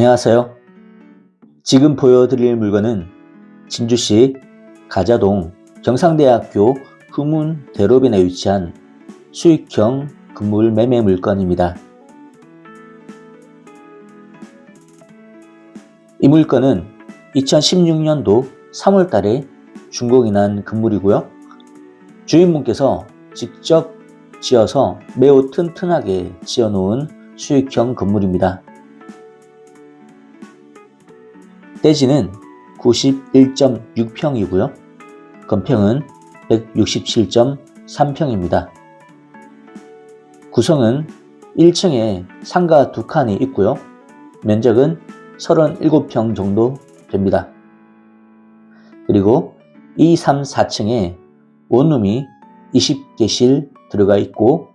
안녕하세요. 지금 보여드릴 물건은 진주시 가자동 경상대학교 후문 대로변에 위치한 수익형 건물 매매 물건입니다. 이 물건은 2016년도 3월 달에 준공이 난 건물이고요. 주인분께서 직접 지어서 매우 튼튼하게 지어 놓은 수익형 건물입니다. 대지는 91.6평이고요. 건평은 167.3평입니다. 구성은 1층에 상가 두 칸이 있고요. 면적은 37평 정도 됩니다. 그리고 2, 3, 4층에 원룸이 20개실 들어가 있고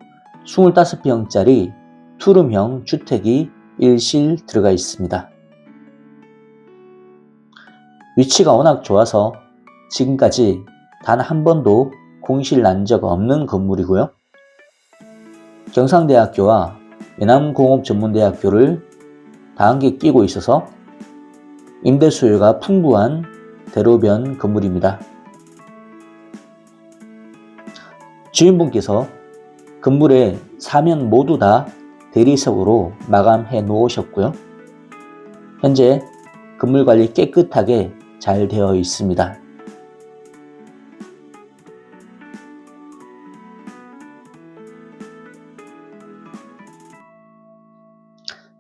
25평짜리 투룸형 주택이 1실 들어가 있습니다. 위치가 워낙 좋아서 지금까지 단 한 번도 공실 난 적 없는 건물이고요. 경상대학교와 연암공업전문대학교를 다 함께 끼고 있어서 임대 수요가 풍부한 대로변 건물입니다. 주인분께서 건물의 사면 모두 다 대리석으로 마감해 놓으셨고요. 현재 건물 관리 깨끗하게 잘 되어 있습니다.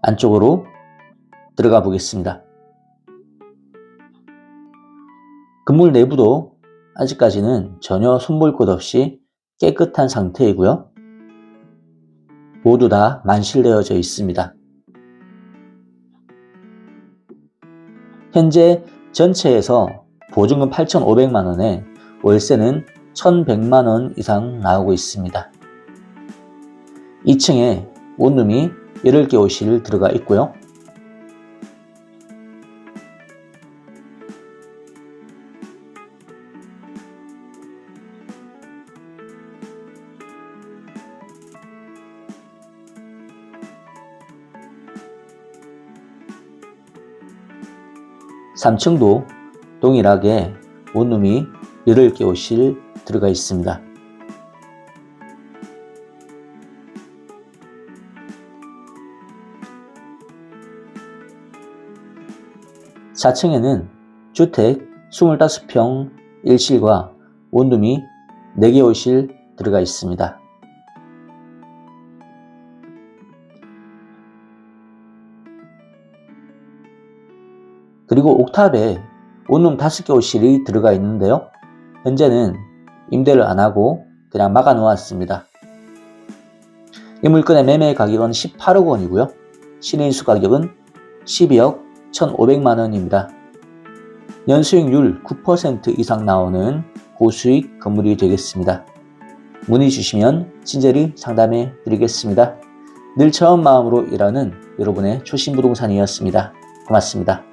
안쪽으로 들어가 보겠습니다. 건물 내부도 아직까지는 전혀 손볼 것 없이 깨끗한 상태이고요. 모두 다 만실되어져 있습니다. 현재 전체에서 보증금 8,500만 원에 월세는 1,100만 원 이상 나오고 있습니다. 2층에 원룸이 8개 호실 들어가 있고요. 삼층도 동일하게 원룸이 8개 호실 들어가 있습니다. 4층에는 주택 25평 1실과 원룸이 4개 호실 들어가 있습니다. 그리고 옥탑에 원룸 5개 호실이 들어가 있는데요. 현재는 임대를 안 하고 그냥 막아 놓았습니다. 이 물건의 매매 가격은 18억 원이고요. 신인수 가격은 12억 1,500만 원입니다. 연수익률 9% 이상 나오는 고수익 건물이 되겠습니다. 문의 주시면 친절히 상담해 드리겠습니다. 늘 처음 마음으로 일하는 여러분의 초심 부동산이었습니다. 고맙습니다.